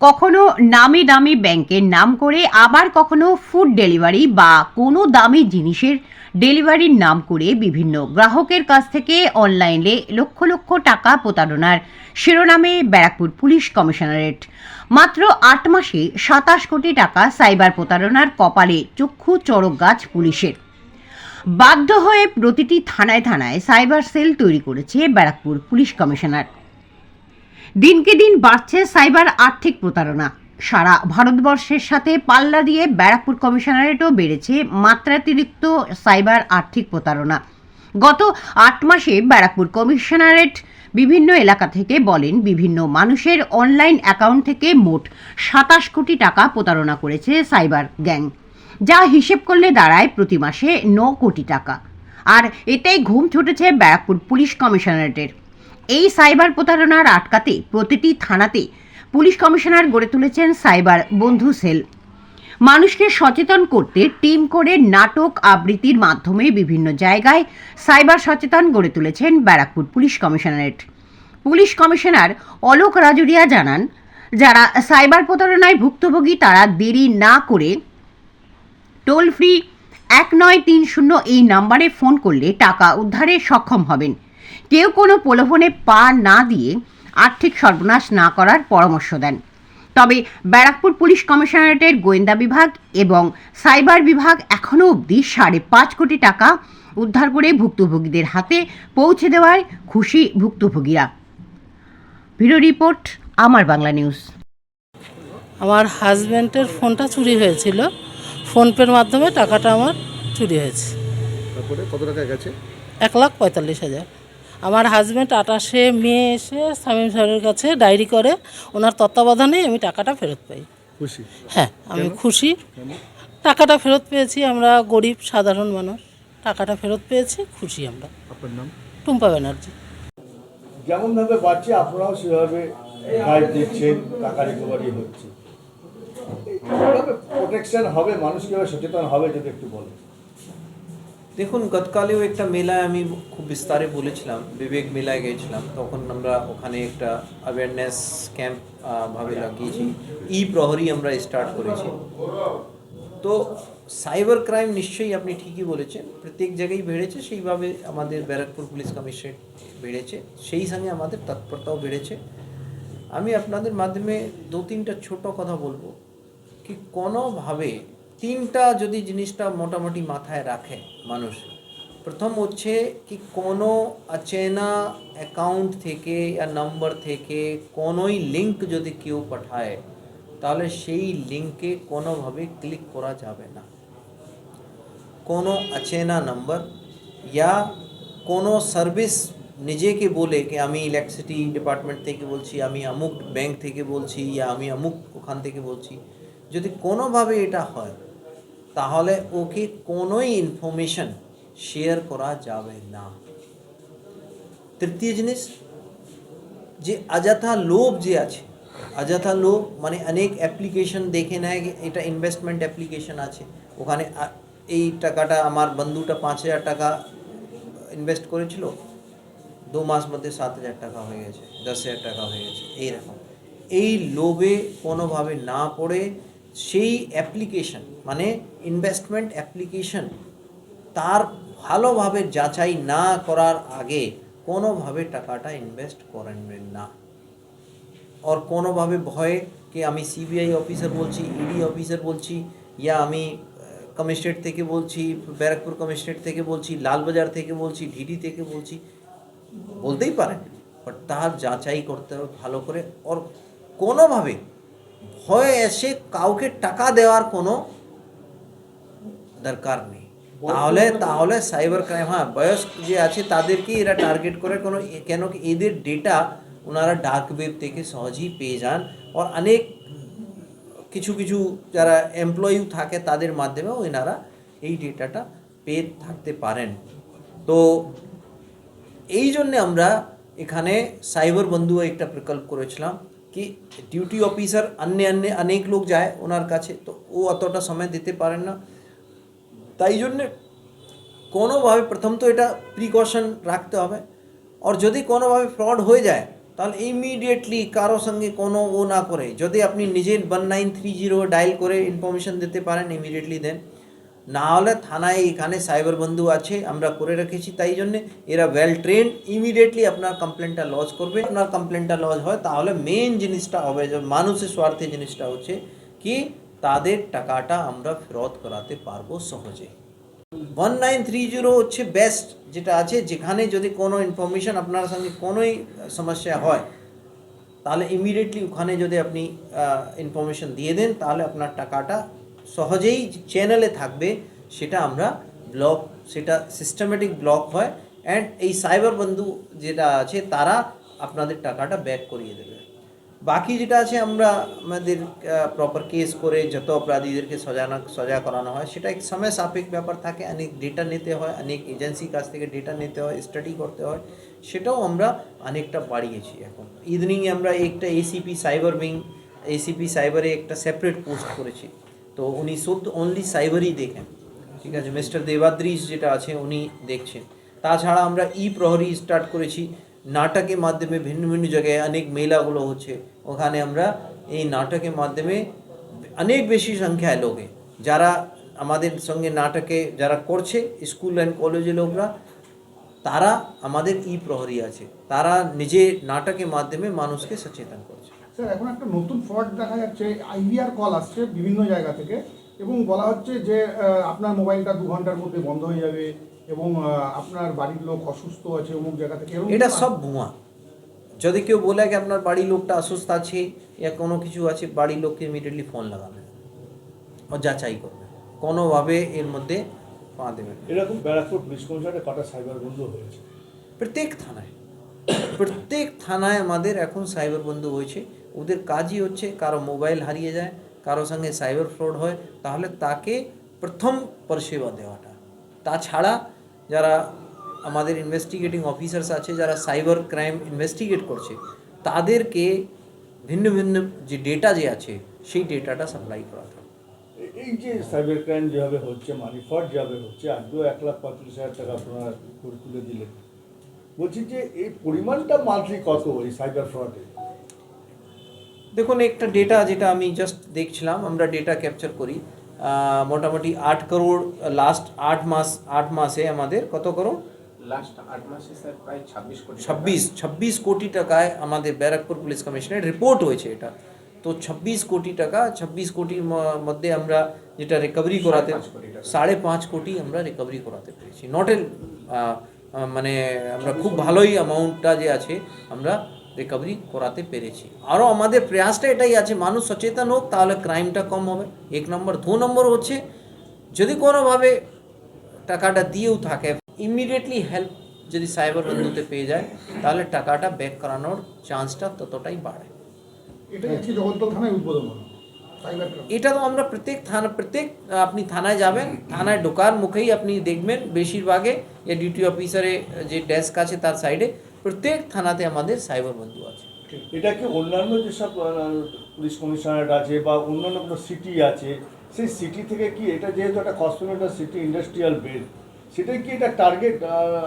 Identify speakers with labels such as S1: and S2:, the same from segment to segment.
S1: কখনো নামি দামি ব্যাংকের নাম করে, আবার কখনো ফুড ডেলিভারি বা কোনো দামি জিনিসের ডেলিভারির নাম করে বিভিন্ন গ্রাহকের কাছ থেকে অনলাইনে লক্ষ লক্ষ টাকা প্রতারণার শিরোনামে ব্যারাকপুর পুলিশ কমিশনারেট। মাত্র আট মাসে সাতাশ কোটি টাকা সাইবার প্রতারণার কপালে চক্ষু চড়ক গাছ পুলিশের। বাধ্য হয়ে প্রতিটি থানায় থানায় সাইবার সেল তৈরি করেছে ব্যারাকপুর পুলিশ কমিশনার। দিনকে দিন বাড়ছে সাইবার আর্থিক প্রতারণা। সারা ভারতবর্ষের সাথে পাল্লা দিয়ে ব্যারাকপুর কমিশনারেটও বেড়েছে মাত্রাতিরিক্ত সাইবার আর্থিক প্রতারণা। গত আট মাসে ব্যারাকপুর কমিশনারেট বিভিন্ন এলাকা থেকে বলেন, বিভিন্ন মানুষের অনলাইন অ্যাকাউন্ট থেকে মোট সাতাশ কোটি টাকা প্রতারণা করেছে সাইবার গ্যাং, যা হিসেব করলে দাঁড়ায় প্রতি মাসে ন কোটি টাকা। আর এতেই ঘুম ছুটেছে ব্যারাকপুর পুলিশ কমিশনারেটের। এই সাইবার প্রতারণার আটকাতে প্রতিটি থানাতে পুলিশ কমিশনার গড়ে তুলেছেন সাইবার বন্ধু সেল। মানুষকে সচেতন করতে টিম করে নাটক আবৃত্তির মাধ্যমে বিভিন্ন জায়গায় সাইবার সচেতন গড়ে তুলেছেন Barrackpore police commissionerate. Police commissioner Alok Rajoria জানান, যারা সাইবার প্রতারণায় ভুক্তভোগী তারা দেরি না করে টোল ফ্রি এক নয় তিন শূন্য এই নাম্বারে ফোন করলে টাকা উদ্ধারে সক্ষম হবেন। কেউ কোনো প্রলোভনে পা না দিয়ে আর্থিক সর্বনাশ না করার পরামর্শ দেন। তবে ব্যারাকপুর পুলিশ কমিশনারেটের গোয়েন্দা বিভাগ এবং সাইবার বিভাগ এখনও অবধি সাড়ে পাঁচ কোটি টাকা উদ্ধার করে ভুক্তভোগীদের হাতে পৌঁছে দেওয়ায় খুশি ভুক্তভোগীরা। ভিডিও রিপোর্ট আমার বাংলা নিউজ।
S2: আমার হাজব্যান্ডের ফোনটা চুরি হয়েছিল। ফোনপের মাধ্যমে টাকাটা আমার চুরি হয়েছে।
S3: তারপরে কত টাকা গেছে?
S2: এক লাখ পঁয়তাল্লিশ হাজার। আমার হাজব্যান্ড আটাশে মে এসে স্বামী স্যারের কাছে ডায়েরি করে ওনার তত্ত্বাবধানে আমি টাকাটা ফেরত পাই।
S3: খুশি?
S2: হ্যাঁ আমি খুশি। টাকাটা ফেরত পেয়েছি আমরা গরিব সাধারণ মানুষ। টাকাটা ফেরত পেয়েছি খুশি আমরা।
S3: আপনার নাম?
S2: টুম্পা ব্যানার্জি।
S4: যেমনভাবে বাড়ছে আপনারাও সেভাবে গাইড দিচ্ছেন টাকা রিকভারি হচ্ছে। প্রোটেকশন হবে মানুষ কীভাবে সচেতন হবে যদি একটু বলেন।
S5: দেখুন, গতকালেও একটা মেলায় আমি খুব বিস্তারে বলেছিলাম, বিবেক মেলায় গিয়েছিলাম। তখন আমরা ওখানে একটা অ্যাওয়ারনেস ক্যাম্প ভাবে লাগিয়েছি। ই প্রহরী আমরা স্টার্ট করেছি। তো সাইবার ক্রাইম নিশ্চয়ই আপনি ঠিকই বলেছেন। প্রত্যেক জায়গায় বেড়েছে, সেইভাবে আমাদের ব্যারাকপুর পুলিশ কমিশনারেট বেড়েছে। সেই সঙ্গে আমাদের তৎপরতাও বেড়েছে। আমি আপনাদের মাধ্যমে দু তিনটা ছোট কথা বলব। কি কোনোভাবে তিনটা যদি জিনিসটা মোটামুটি মাথায় রাখে মানুষ, প্রথম হচ্ছে কি কোনো অচেনা অ্যাকাউন্ট থেকে বা নাম্বার থেকে কোনোই লিঙ্ক যদি কেউ পাঠায়, তাহলে সেই লিঙ্কে কোনোভাবে ক্লিক করা যাবে না। কোনো অচেনা নাম্বার ইয়া কোনো সার্ভিস নিজেকে বলে কি আমি ইলেকট্রিসিটি ডিপার্টমেন্ট থেকে বলছি, আমি অমুক ব্যাংক থেকে বলছি ইয়া আমি অমুক ওখান থেকে বলছি, যদি কোনোভাবে এটা হয় তাহলে ওকে কোনোই ইনফরমেশন শেয়ার করা যাবে না। তৃতীয় জিনিস, যে অযথা লোভ যে আছে, অযথা লোভ মানে অনেক অ্যাপ্লিকেশন দেখে নেয় এটা ইনভেস্টমেন্ট অ্যাপ্লিকেশন আছে। ওখানে এই টাকাটা আমার বন্ধুটা পাঁচ হাজার টাকা ইনভেস্ট করেছিল, দু মাস মধ্যে সাত হাজার টাকা হয়ে গেছে, দশ হাজার টাকা হয়ে গেছে, এইরকম। এই লোভে কোনোভাবে না পড়ে সেই অ্যাপ্লিকেশন মানে ইনভেস্টমেন্ট অ্যাপ্লিকেশন তার ভালোভাবে যাচাই না করার আগে কোনোভাবে টাকাটা ইনভেস্ট করেন না। আর কোনোভাবে ভয়ে কি আমি সিবিআই অফিসার বলছি ইডি অফিসার বলছি, ইয়া আমি কমিশনারেট থেকে বলছি, ব্যারাকপুর কমিশনারেট থেকে বলছি, লালবাজার থেকে বলছি ডিডি থেকে বলছি, বলতেই পারেন। বাট তার যাচাই করতে হবে ভালো করে। ওর কোনোভাবে ভয়ে এসে কাউকে টাকা দেওয়ার কোনো দরকার নেই। তাহলে তাহলে সাইবার ক্রাইম হ্যাঁ বয়স্ক যে আছে তাদেরকেই এরা টার্গেট করে। কোনো কেন কি এদের ডেটা ওনারা ডার্ক ওয়েব থেকে সহজেই পেয়ে যান। আর অনেক কিছু কিছু যারা এমপ্লয়ি থাকে তাদের মাধ্যমেও এনারা এই ডেটাটা পেয়ে থাকতে পারেন। তো এই জন্যে আমরা এখানে সাইবার বন্ধু একটা প্রকল্প করেছিলাম। কি ডিউটি অফিসার অন্য অন্য অনেক লোক যায় ওনার কাছে তো ও অতটা সময় দিতে পারেন না তাই জন্যে কোনোভাবে প্রথম তো এটা প্রিকশন রাখতে হবে আর যদি কোনোভাবে ফ্রড হয়ে যায় তাহলে ইমিডিয়েটলি কারও সঙ্গে কোনো ও না করে যদি আপনি নিজের one nine three zero dial করে ইনফরমেশন দিতে পারেন ইমিডিয়েটলি দেন না হলে থানায় এখানে সাইবার বন্ধু আছে, আমরা করে রেখেছি, তাই জন্যে এরা ওয়েল ট্রেন ইমিডিয়েটলি আপনার কমপ্লেনটা লজ করবে। আপনার কমপ্লেনটা লজ হয়, তাহলে মেন জিনিসটা হবে, যে মানুষের স্বার্থে জিনিসটা হচ্ছে কি, তাদের টাকাটা আমরা ফেরত করাতে পারব সহজে। ওয়ান নাইন থ্রি জিরো হচ্ছে বেস্ট যেটা আছে, যেখানে যদি কোনো ইনফরমেশন আপনার সঙ্গে কোনোই সমস্যা হয়, তাহলে ইমিডিয়েটলি ওখানে যদি আপনি ইনফরমেশন দিয়ে দেন, তাহলে আপনার টাকাটা সহজেই চ্যানেলে থাকবে, সেটা আমরা ব্লক সেটা সিস্টেমেটিক ব্লক হয় অ্যান্ড এই সাইবার বন্ধু যেটা আছে, তারা আপনাদের টাকাটা ব্যাক করিয়ে দেবে। বাকি যেটা আছে, আমরা আমাদের প্রপার কেস করে যত অপরাধীদেরকে সজানো, সজা করানো হয়, সেটা এক সময় সাপেক্ষ ব্যাপার থাকে, অনেক ডেটা নিতে হয়, অনেক এজেন্সির কাছ থেকে ডেটা নিতে হয় স্টাডি করতে হয়, সেটাও আমরা অনেকটা বাড়িয়েছি এখন। ইদানিং আমরা একটা এসিপি সাইবার উইং এসিপি সাইবারে একটা সেপারেট পোস্ট করেছি। তো উনি শুধু অনলি সাইবারই দেখেন। ঠিক আছে, মিস্টার দেবাদ্রিস যেটা আছে উনি দেখছেন। তাছাড়া আমরা ই প্রহরী স্টার্ট করেছি। নাটকের মাধ্যমে ভিন্ন ভিন্ন জায়গায় অনেক মেলাগুলো হচ্ছে। ওখানে আমরা এই নাটকের মাধ্যমে অনেক বেশি সংখ্যায় লোকে। যারা আমাদের সঙ্গে নাটকে যারা করছে, স্কুল অ্যান্ড কলেজের লোকরা, তারা আমাদের ই প্রহরী আছে। তারা নিজে নাটকের মাধ্যমে মানুষকে সচেতন করছে
S6: স্যার এখন একটা নতুন ফ্রড দেখা যাচ্ছে আইভিআর কল আসছে বিভিন্ন জায়গা থেকে এবং বলা হচ্ছে যে আপনার মোবাইলটা দু ঘণ্টার মধ্যে বন্ধ হয়ে যাবে এবং আপনার বাড়ির লোক অসুস্থ আছে অমুক জায়গা থেকে
S5: এটা সব ভুয়া। যদি কেউ বলে কি আপনার বাড়ির লোকটা অসুস্থ আছে या কোনো কিছু আছে বাড়ির লোককে ইমিডিয়েটলি ফোন লাগাবে। ও যাচাই করবে। কোনোভাবে এর মধ্যে পা দেবে না।
S4: এরকম ব্যারাকপুর পুলিশ কমিশনারে কটা সাইবার বন্ধু হয়েছে?
S5: প্রত্যেক থানায়। প্রত্যেক থানায় আমাদের এখন সাইবার বন্ধু হয়েছে। ওদের কাজই হচ্ছে কারও মোবাইল হারিয়ে যায়, কারও সঙ্গে সাইবার ফ্রড হয়, তাহলে তাকে প্রথম পরিষেবা দেওয়াটা। তাছাড়া যারা আমাদের ইনভেস্টিগেটিং অফিসার্স আছে, যারা সাইবার ক্রাইম ইনভেস্টিগেট করছে, তাদেরকে ভিন্ন ভিন্ন যে ডেটা যে আছে, সেই ডেটাটা সাপ্লাই হবে
S4: এ- এই যে সাইবার ক্রাইম যেভাবে হচ্ছে, মানি ফ্রড যেভাবে হচ্ছে আজকেও এক লাখ পঁয়ত্রিশ হাজার টাকা আপনারা করে তুলে দিলেন। বলছি যে, এই পরিমাণটা মান্থলি কত এই সাইবার ফ্রডে?
S5: দেখুন একটা ডেটা যেটা আমি জাস্ট দেখছিলাম আমরা ডেটা ক্যাপচার করি মোটামুটি আট করোড় লাস্ট আট মাস আট মাসে আমাদের কত করোড়
S7: লাস্ট আট মাসে স্যার প্রায় ছাব্বিশ কোটি।
S5: ছাব্বিশ ছাব্বিশ কোটি টাকায় আমাদের ব্যারাকপুর পুলিশ কমিশনের রিপোর্ট হয়েছে এটা। তো ছাব্বিশ কোটি টাকা ছাব্বিশ কোটির মধ্যে আমরা যেটা রিকভারি করাতে সাড়ে পাঁচ কোটি আমরা রিকভারি করাতে পেরেছি। নট এল মানে আমরা খুব ভালোই অ্যামাউন্টটা যে আছে আমরা রিকভারি করাতে পেরেছি। আরও আমাদের প্রয়াসটা এটাই আছে মানুষ সচেতন হোক তাহলে ক্রাইমটা কম হবে। এক নম্বর। দু নম্বর হচ্ছে যদি কোনোভাবে টাকাটা দিয়েও থাকে ইমিডিয়েটলি হেল্প যদি সাইবার বন্ধুতে পেয়ে যায় তাহলে টাকাটা ব্যাক করানোর চান্সটা ততটাই বাড়ে। এটা তো আমরা প্রত্যেক থানা প্রত্যেক আপনি থানায় যাবেন থানায় ঢোকার মুখেই আপনি দেখবেন বেশিরভাগে যে ডিউটি অফিসারে যে ডেস্ক আছে তার সাইডে প্রত্যেক থানাতে আমাদের সাইবার বন্ধু আছে।
S4: এটা কি অন্যান্য যেসব পুলিশ কমিশনারেট আছে বা অন্যান্য কোনো সিটি আছে সেই সিটি থেকে কি এটা যেহেতু একটা কসমেটিক সিটি ইন্ডাস্ট্রিয়াল বেস সেটাই কি এটা টার্গেট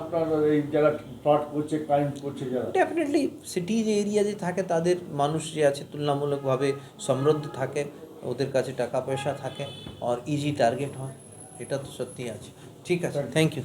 S4: আপনার এই যারা ফ্রড করছে ক্রাইম করছে যারা?
S5: ডেফিনেটলি সিটি যে এরিয়া যে থাকে তাদের মানুষ যে আছে তুলনামূলকভাবে সমৃদ্ধ থাকে ওদের কাছে টাকা পয়সা থাকে আর ইজি টার্গেট হয় এটা তো সত্যি আছে। ঠিক আছে থ্যাংক ইউ